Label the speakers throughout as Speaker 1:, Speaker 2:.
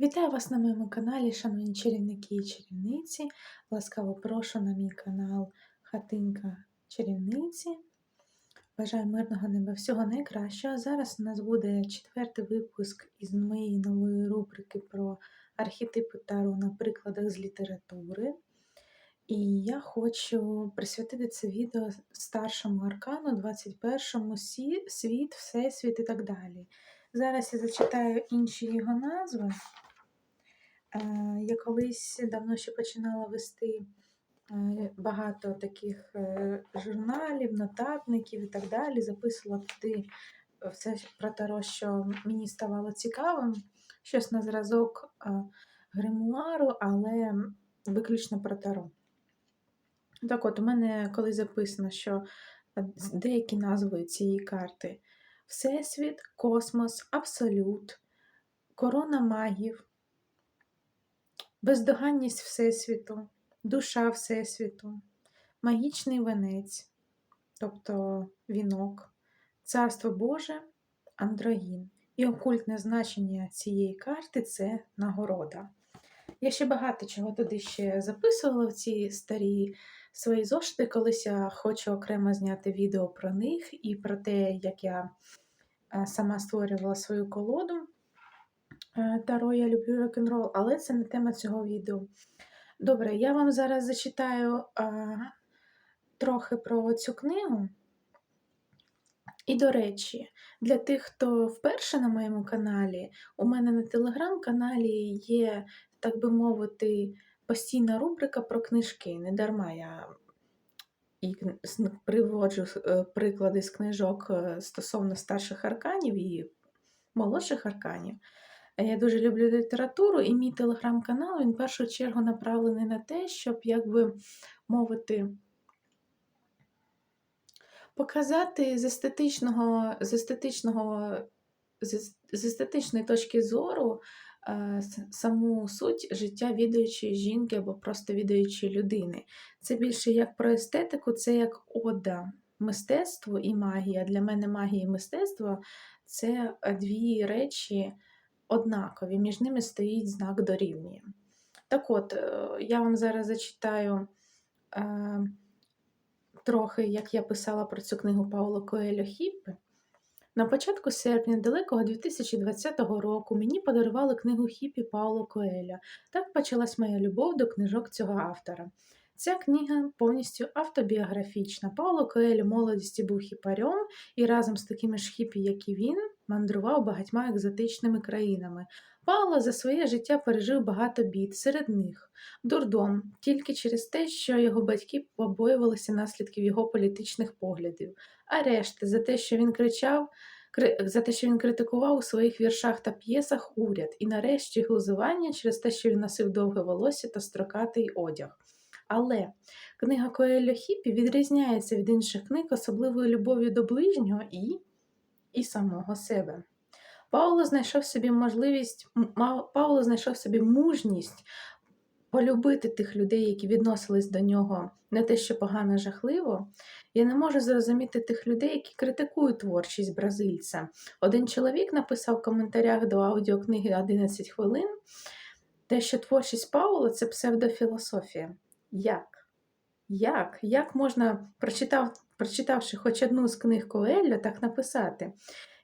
Speaker 1: Вітаю вас на моєму каналі, шановні чарівники і чарівниці. Ласкаво прошу на мій канал Хатинка Чарівниці. Бажаю мирного неба всього найкращого. Зараз у нас буде четвертий випуск із моєї нової рубрики про архетипи Таро на прикладах з літератури. І я хочу присвятити це відео старшому аркану, 21-му світ, всесвіт і так далі. Зараз я зачитаю інші його назви. Е, я колись давно ще починала вести е, багато таких е, журналів, нотатників і так далі. Записувала туди все про таро, що мені ставало цікавим. Щось на зразок гримуару, але виключно про таро. Так от, у мене коли записано, що деякі назви цієї карти Всесвіт, космос, абсолют, корона магів, бездоганність Всесвіту, душа Всесвіту, магічний венець, тобто вінок, царство Боже, андрогін. І окультне значення цієї карти це нагорода. Я ще багато чого туди ще записувала в ці старі свої зошити. Колись я хочу окремо зняти відео про них і про те, як я е, сама створювала свою колоду. Е, Таро, я люблю рок-н-рол, але це не тема цього відео. Добре, я вам зараз зачитаю а, е, трохи про цю книгу. І, до речі, для тих, хто вперше на моєму каналі, у мене на телеграм-каналі є, так би мовити, постійна рубрика про книжки. Не дарма я і приводжу е, приклади з книжок стосовно старших арканів і молодших арканів. Я дуже люблю літературу, і мій телеграм-канал він в першу чергу направлений на те, щоб, як мовити, показати з естетичного, з естетичного, з естетичної точки зору е, саму суть життя відаючої жінки або просто відаючої людини. Це більше як про естетику, це як ода мистецтво і магія. Для мене магія і мистецтво це дві речі однакові, між ними стоїть знак дорівнює. Так от, е, я вам зараз зачитаю е, трохи, як я писала про цю книгу Пауло Коельо Хіппе. На початку серпня далекого 2020 року мені подарували книгу Хіпі Пауло Коеля. Так почалась моя любов до книжок цього автора. Ця книга повністю автобіографічна. Пауло Коель у молодості був хіпарем і разом з такими ж хіпі, як і він, мандрував багатьма екзотичними країнами. Пауло за своє життя пережив багато бід, серед них дурдом, тільки через те, що його батьки побоювалися наслідків його політичних поглядів, арешти за те, що він кричав. За те, що він критикував у своїх віршах та п'єсах уряд, і нарешті глузування через те, що він носив довге волосся та строкатий одяг. Але книга Коельо Хіпі відрізняється від інших книг особливою любов'ю до ближнього і і самого себе. Пауло знайшов собі можливість, Пауло знайшов собі мужність полюбити тих людей, які відносились до нього не те, що погано жахливо. Я не можу зрозуміти тих людей, які критикують творчість бразильця. Один чоловік написав в коментарях до аудіокниги 11 хвилин, те, що творчість Паула це псевдофілософія. Як? Як Як можна, прочитав, прочитавши хоч одну з книг Коелля, так написати?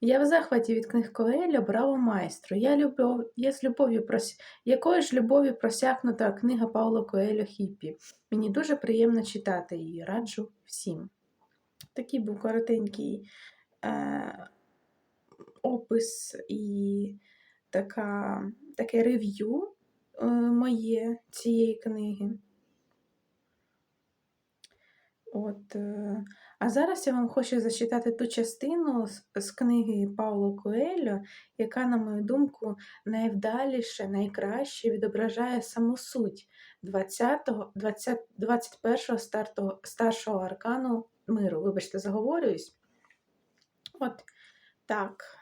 Speaker 1: Я в захваті від книг Коеля браво майстру. Я любов, я з любов'ю прос... Якою ж любов'ю просякнута книга Пауло Коельо Хіппі. Мені дуже приємно читати її, раджу всім. Такий був коротенький е... опис і така, таке рев'ю е... моє цієї книги. От, е, А зараз я вам хочу зачитати ту частину з, книги Пауло Коельо, яка, на мою думку, найвдаліше, найкраще відображає саму суть 20-го, 20, 21-го старту, старшого аркану миру. Вибачте, заговорююсь. От так.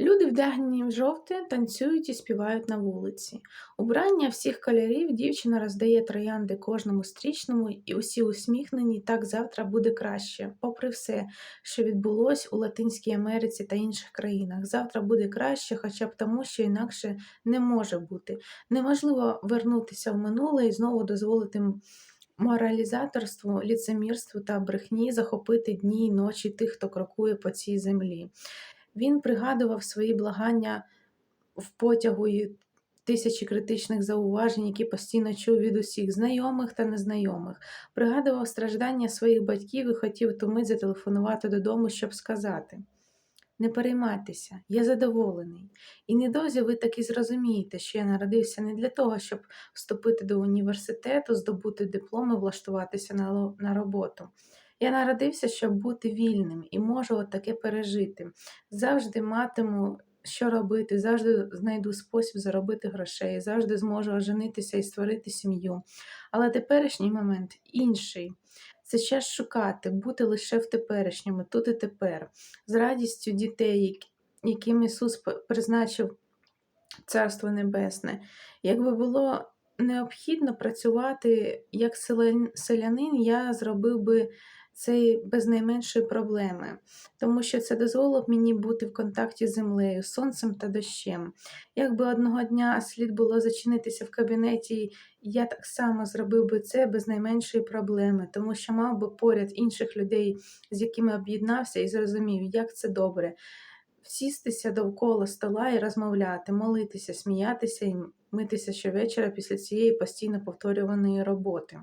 Speaker 1: Люди вдягнені в жовте, танцюють і співають на вулиці. Убрання всіх кольорів дівчина роздає троянди кожному стрічному, і усі усміхнені, так завтра буде краще. Попри все, що відбулось у Латинській Америці та інших країнах. Завтра буде краще, хоча б тому, що інакше не може бути. Неможливо вернутися в минуле і знову дозволити моралізаторству, ліцемірству та брехні захопити дні й ночі тих, хто крокує по цій землі. Він пригадував свої благання в потягу і тисячі критичних зауважень, які постійно чув від усіх, знайомих та незнайомих. Пригадував страждання своїх батьків і хотів ту зателефонувати додому, щоб сказати. Не переймайтеся, я задоволений. І недовзі ви таки зрозумієте, що я народився не для того, щоб вступити до університету, здобути диплом і влаштуватися на роботу. Я народився, щоб бути вільним і можу от таке пережити. Завжди матиму, що робити, завжди знайду спосіб заробити грошей, завжди зможу оженитися і створити сім'ю. Але теперішній момент інший. Це час шукати, бути лише в теперішньому, тут і тепер, з радістю дітей, яким Ісус призначив Царство Небесне. Якби було необхідно працювати як селянин, я зробив би це без найменшої проблеми, тому що це дозволило б мені бути в контакті з землею, сонцем та дощем. Якби одного дня слід було зачинитися в кабінеті, я так само зробив би це без найменшої проблеми, тому що мав би поряд інших людей, з якими об'єднався і зрозумів, як це добре. Сістися довкола стола і розмовляти, молитися, сміятися і митися щовечора після цієї постійно повторюваної роботи.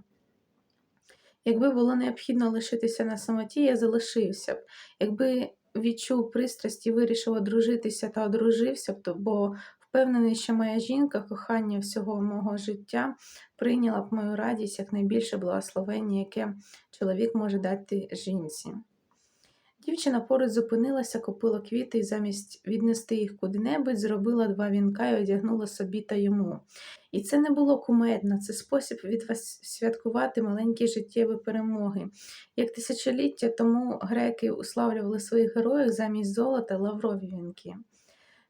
Speaker 1: Якби було необхідно лишитися на самоті, я залишився б. Якби відчув пристрасть і вирішив одружитися та одружився б, то бо впевнений, що моя жінка, кохання всього мого життя, прийняла б мою радість як найбільше благословення, яке чоловік може дати жінці. Дівчина поруч зупинилася, купила квіти і замість віднести їх куди-небудь, зробила два вінка і одягнула собі та йому. І це не було кумедно, це спосіб відсвяткувати маленькі життєві перемоги. Як тисячоліття тому греки уславлювали своїх героїв замість золота лаврові вінки.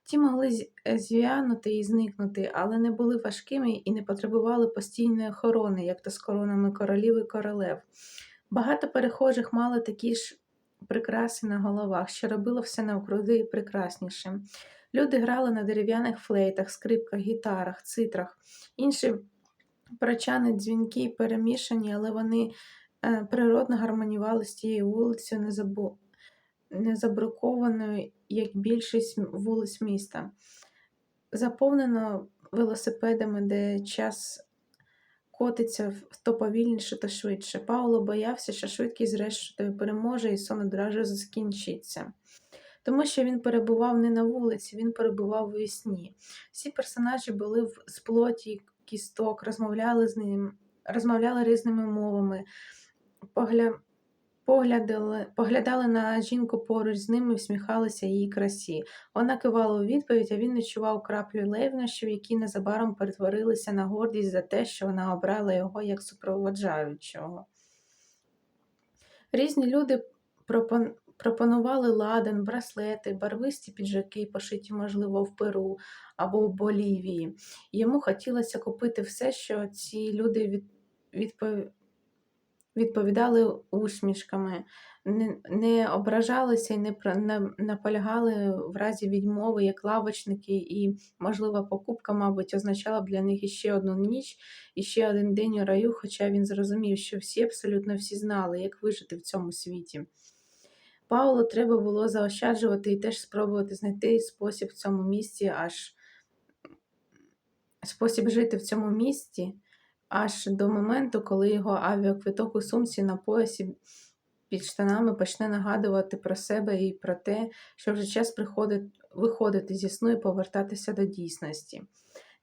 Speaker 1: Ті могли е, зв'янути і зникнути, але не були важкими і не потребували постійної охорони, як то з коронами королів і королев. Багато перехожих мали такі ж прикраси на головах, що робило все навкруги прекраснішим. Люди грали на дерев'яних флейтах, скрипках, гітарах, цитрах. Інші прочани дзвінки перемішані, але вони е, природно гармонювали з тією вулицею, не, забу... забрукованою, як більшість вулиць міста. Заповнено велосипедами, де час котиться то повільніше, то швидше. Пауло боявся, що швидкість зрештою переможе і сон одразу закінчиться. Тому що він перебував не на вулиці, він перебував у вісні. Всі персонажі були в з плоті кісток, розмовляли з ним, розмовляли різними мовами, погля... поглядали, поглядали на жінку поруч з ними, всміхалися її красі. Вона кивала у відповідь, а він відчував краплю левнощів, які незабаром перетворилися на гордість за те, що вона обрала його як супроводжаючого. Різні люди пропон... пропонували ладан, браслети, барвисті піджаки, пошиті, можливо, в Перу або в Болівії. Йому хотілося купити все, що ці люди від... відпов... відповідали усмішками, не, ображалися і не, наполягали в разі відмови як лавочники, і, можливо, покупка, мабуть, означала б для них іще одну ніч, і ще один день у раю, хоча він зрозумів, що всі, абсолютно всі знали, як вижити в цьому світі. Паулу треба було заощаджувати і теж спробувати знайти спосіб в цьому місці, аж спосіб жити в цьому місті, аж до моменту, коли його авіаквиток у сумці на поясі під штанами почне нагадувати про себе і про те, що вже час приходить виходити зі сну і повертатися до дійсності.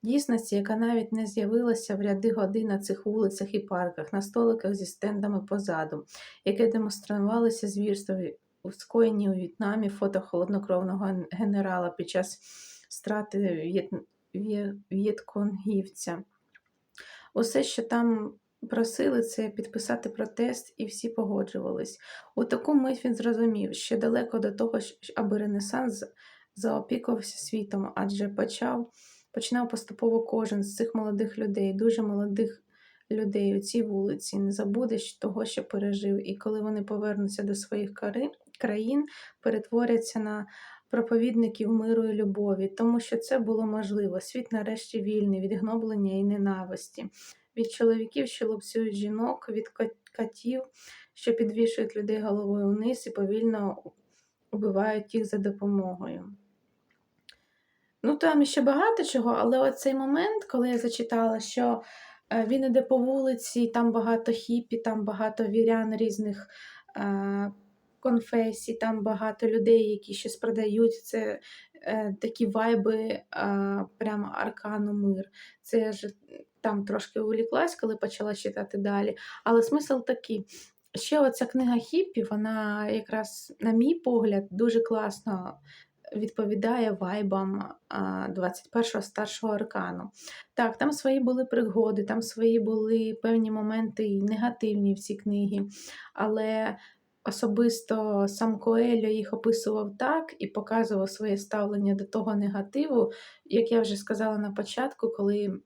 Speaker 1: Дійсності, яка навіть не з'явилася в ряди годин на цих вулицях і парках, на столиках зі стендами позаду, яке демонструвалося звірство у скоєнні у В'єтнамі фото холоднокровного генерала під час страти в'єт... в'є- в'єтконгівця. Усе, що там просили це підписати протест, і всі погоджувались. У таку мить він зрозумів, що далеко до того, аби Ренесанс заопікувався світом, адже почав, починав поступово кожен з цих молодих людей, дуже молодих людей у цій вулиці, не забудеш того, що пережив. І коли вони повернуться до своїх країн, перетворяться на проповідників миру і любові, тому що це було можливо. Світ нарешті вільний від гноблення і ненависті, від чоловіків, що лупцюють жінок, від ко- котів, що підвішують людей головою вниз і повільно убивають їх за допомогою. Ну, там ще багато чого, але оцей момент, коли я зачитала, що е, він іде по вулиці, там багато хіпі, там багато вірян різних е, конфесій, там багато людей, які щось продають. Це е, такі вайби е, прямо аркану мир. Це я ж там трошки увліклась, коли почала читати далі. Але смисл такий. Ще оця книга Хіппі, вона якраз, на мій погляд, дуже класно відповідає вайбам а, 21-го старшого аркану. Так, там свої були пригоди, там свої були певні моменти і негативні в цій книгі, але особисто сам Коельо їх описував так і показував своє ставлення до того негативу, як я вже сказала на початку, коли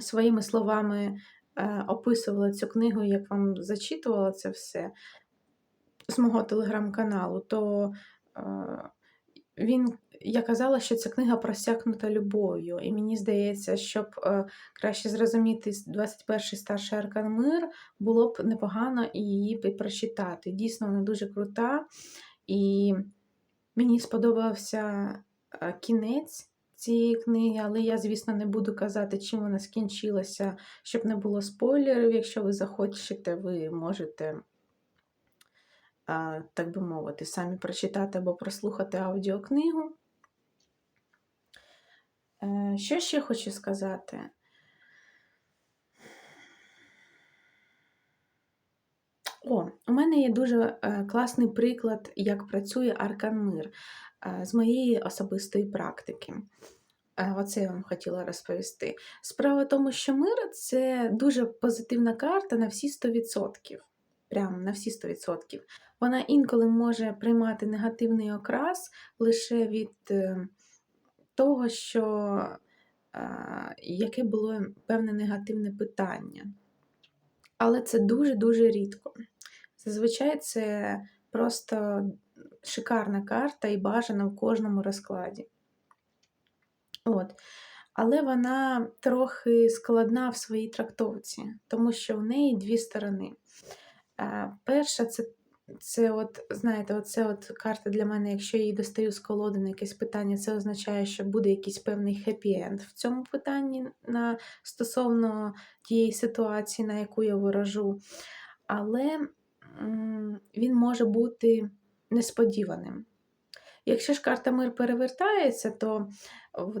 Speaker 1: своїми словами е, описувала цю книгу, як вам зачитувала це все з мого телеграм-каналу, то е, він, я казала, що ця книга просякнута любов'ю. І мені здається, щоб е, краще зрозуміти 21-й старший аркан мир, було б непогано її прочитати. Дійсно, вона дуже крута. І мені сподобався е, кінець цієї книги, але я, звісно, не буду казати, чим вона скінчилася, щоб не було спойлерів. Якщо ви захочете, ви можете, так би мовити, самі прочитати або прослухати аудіокнигу. Що ще хочу сказати? О, у мене є дуже е, класний приклад, як працює Аркан Мир е, з моєї особистої практики. Е, Оце я вам хотіла розповісти. Справа в тому, що мир це дуже позитивна карта на всі 100%. Прямо на всі 100%. Вона інколи може приймати негативний окрас лише від того, що е, яке було певне негативне питання. Але це дуже-дуже рідко. Зазвичай це просто шикарна карта і бажана в кожному розкладі. От. Але вона трохи складна в своїй трактовці, тому що в неї дві сторони. Е, Перша це, це от, знаєте, оце от карта для мене, якщо я її достаю з колоди на якесь питання, це означає, що буде якийсь певний хеппі-енд в цьому питанні на, стосовно тієї ситуації, на яку я ворожу. Але м, він може бути несподіваним. Якщо ж карта мир перевертається, то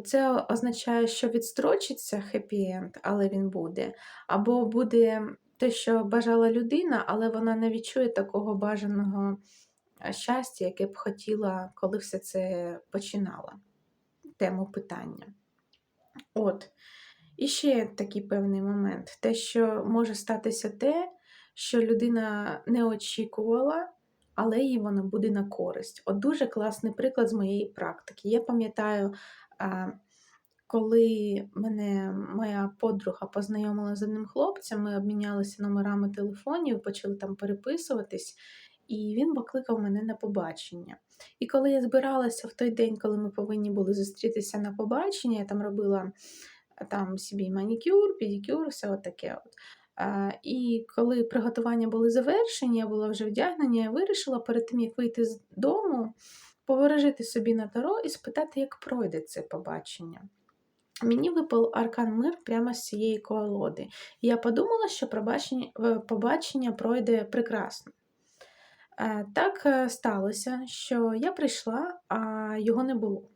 Speaker 1: це означає, що відстрочиться хеппі-енд, але він буде. Або буде те, що бажала людина, але вона не відчує такого бажаного е, щастя, яке б хотіла, коли все це починала. Тему питання. От. І ще такий певний момент: те, що може статися те, що людина не очікувала, але їй воно буде на користь. От дуже класний приклад з моєї практики. Я пам'ятаю, а, коли мене моя подруга познайомила з одним хлопцем, ми обмінялися номерами телефонів, почали там переписуватись, і він покликав мене на побачення. І коли я збиралася в той день, коли ми повинні були зустрітися на побачення, я там робила там собі манікюр, педикюр, все таке. От. А, і коли приготування були завершені, я була вже вдягнена, я вирішила перед тим, як вийти з дому, поворожити собі на таро і спитати, як пройде це побачення. Мені випав аркан мир прямо з цієї колоди. Я подумала, що е, побачення пройде прекрасно. Е, Так е, сталося, що я прийшла, а його не було.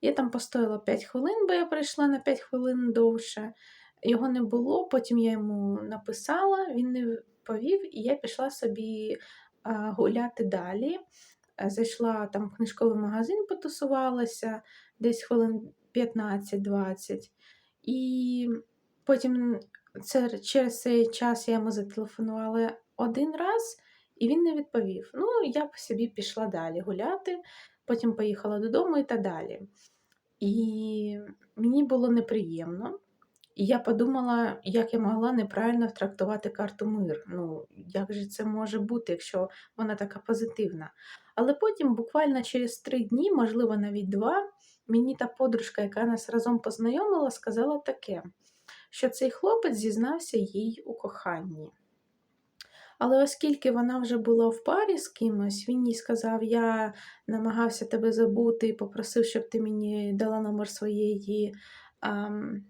Speaker 1: Я там постояла 5 хвилин, бо я прийшла на 5 хвилин довше. Його не було, потім я йому написала, він не повів, і я пішла собі гуляти далі. Зайшла там в книжковий магазин, потусувалася десь хвилин 15-20. І потім це, через цей час я йому зателефонувала один раз, і він не відповів. Ну, я б собі пішла далі гуляти, потім поїхала додому і так далі. І мені було неприємно. І я подумала, як я могла неправильно втрактувати карту мир. Ну, як же це може бути, якщо вона така позитивна? Але потім, буквально через три дні, можливо, навіть два, мені та подружка, яка нас разом познайомила, сказала таке, що цей хлопець зізнався їй у коханні. Але оскільки вона вже була в парі з кимось, він їй сказав: Я намагався тебе забути і попросив, щоб ти мені дала номер своєї ам,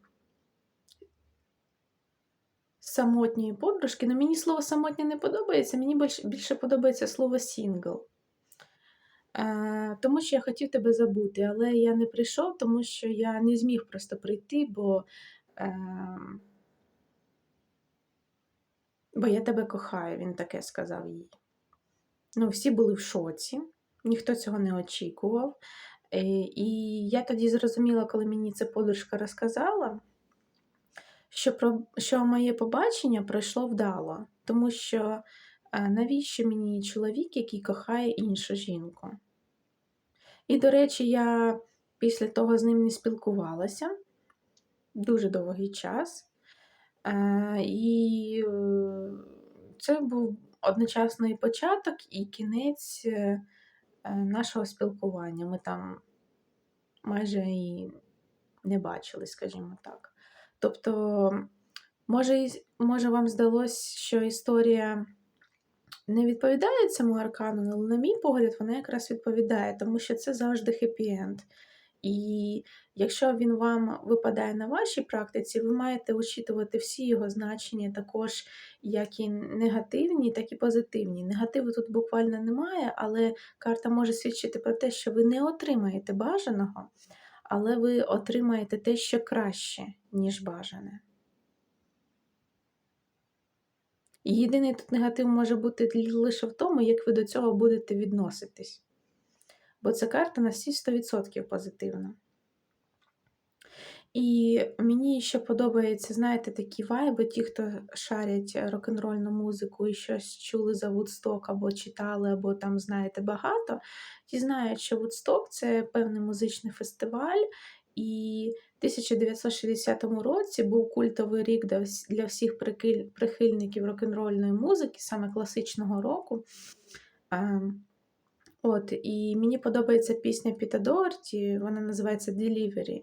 Speaker 1: самотньої подружки. Ну, мені слово самотня не подобається, мені більше, подобається слово сінгл. Тому що я хотів тебе забути, але я не прийшов, тому що я не зміг просто прийти, бо. Е, Бо я тебе кохаю, він таке сказав їй. Ну, всі були в шоці, ніхто цього не очікував. Е, і я тоді зрозуміла, коли мені це подружка розказала, що про, що моє побачення пройшло вдало, тому що е, навіщо мені чоловік, який кохає іншу жінку? І, до речі, я після того з ним не спілкувалася дуже довгий час. Е, і е, це був одночасно і початок, і кінець е, нашого спілкування. Ми там майже і не бачили, скажімо так. Тобто, може, може вам здалося, що історія не відповідає цьому аркану, але, на мій погляд, вона якраз відповідає, тому що це завжди хеппі-енд. І якщо він вам випадає на вашій практиці, ви маєте учитувати всі його значення, також як і негативні, так і позитивні. Негативу тут буквально немає, але карта може свідчити про те, що ви не отримаєте бажаного, але ви отримаєте те, що краще, ніж бажане. Єдиний тут негатив може бути лише в тому, як ви до цього будете відноситись бо ця карта на всі 100% позитивна. І мені ще подобається, знаєте, такі вайби, ті, хто шарять рок-н-рольну музику і щось чули за Вудсток, або читали, або там знаєте багато. Ті знають, що Вудсток це певний музичний фестиваль, і 1960 році був культовий рік для всіх прихильників рок-н-рольної музики, саме класичного року. Ем, От, І мені подобається пісня Піта Доорті, вона називається Delivery.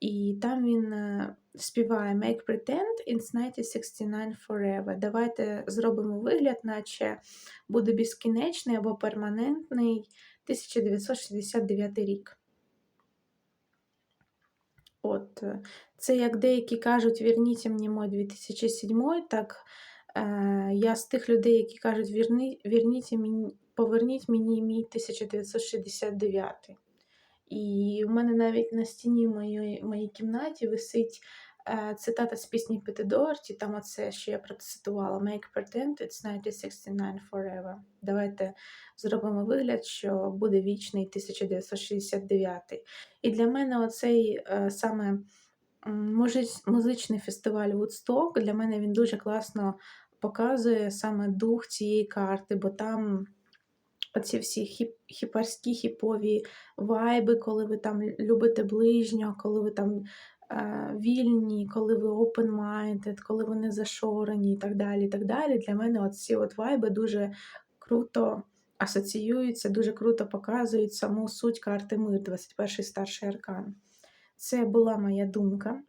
Speaker 1: І там він е, співає Make Pretend It's 1969 Forever. Давайте зробимо вигляд, наче буде безкінечний або перманентний 1969 рік. От, е, Це як деякі кажуть, верніть мені мой 2007, так е, я з тих людей, які кажуть, верніть мені Поверніть мені мій 1969. І в мене навіть на стіні моєї моїй, кімнаті висить цитата з пісні Піти там оце, що я процитувала Make pretend it's 1969 forever. Давайте зробимо вигляд, що буде вічний 1969. І для мене оцей е, саме музичний фестиваль Woodstock, для мене він дуже класно показує саме дух цієї карти, бо там оці всі хіп, хіпарські хіпові вайби, коли ви там любите ближнього, коли ви там вільні, коли ви open-minded, коли ви не зашорені і так далі. так далі. Для мене ці от вайби дуже круто асоціюються, дуже круто показують саму суть карти Мир, 21-й старший аркан. Це була моя думка.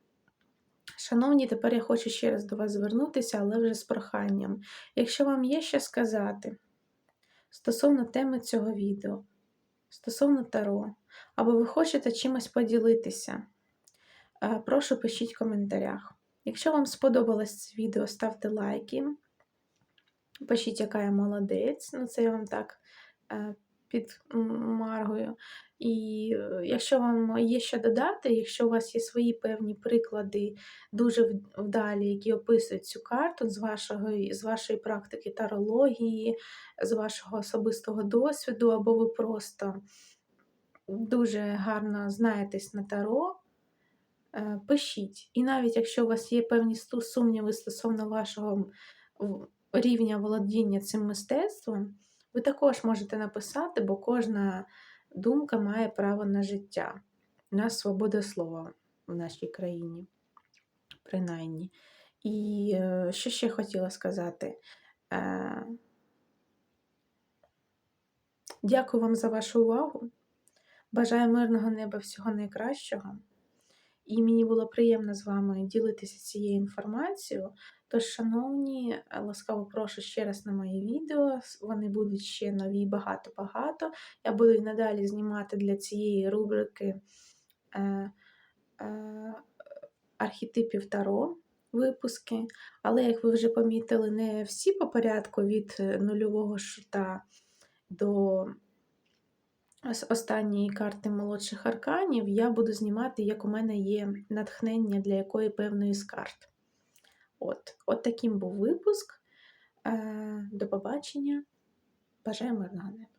Speaker 1: Шановні, тепер я хочу ще раз до вас звернутися, але вже з проханням. Якщо вам є що сказати, стосовно теми цього відео, стосовно таро, або ви хочете чимось поділитися, е, прошу пишіть в коментарях. Якщо вам сподобалось це відео, ставте лайки. Пишіть, яка я молодець, ну це я вам так е, підмаргую. І е, якщо вам є що додати, якщо у вас є свої певні приклади, дуже вдалі, які описують цю карту з вашого, з вашої практики тарології, з вашого особистого досвіду, або ви просто дуже гарно знаєтесь на таро, Е, Пишіть. І навіть якщо у вас є певні сумніви стосовно вашого рівня володіння цим мистецтвом, ви також можете написати, бо кожна думка має право на життя, на свободу слова в нашій країні, принаймні. І е, що ще хотіла сказати? Е, Дякую вам за вашу увагу. Бажаю мирного неба всього найкращого. І мені було приємно з вами ділитися цією інформацією. Тож, шановні, е, ласкаво прошу ще раз на мої відео. Вони будуть ще нові багато-багато. Я буду і надалі знімати для цієї рубрики е, е, архетипів Таро випуски. Але, як ви вже помітили, не всі по порядку від е, нульового шута до з останньої карти молодших арканів я буду знімати, як у мене є натхнення для якої певної з карт. От, от таким був випуск. Е, До побачення. Бажаю мирного неба.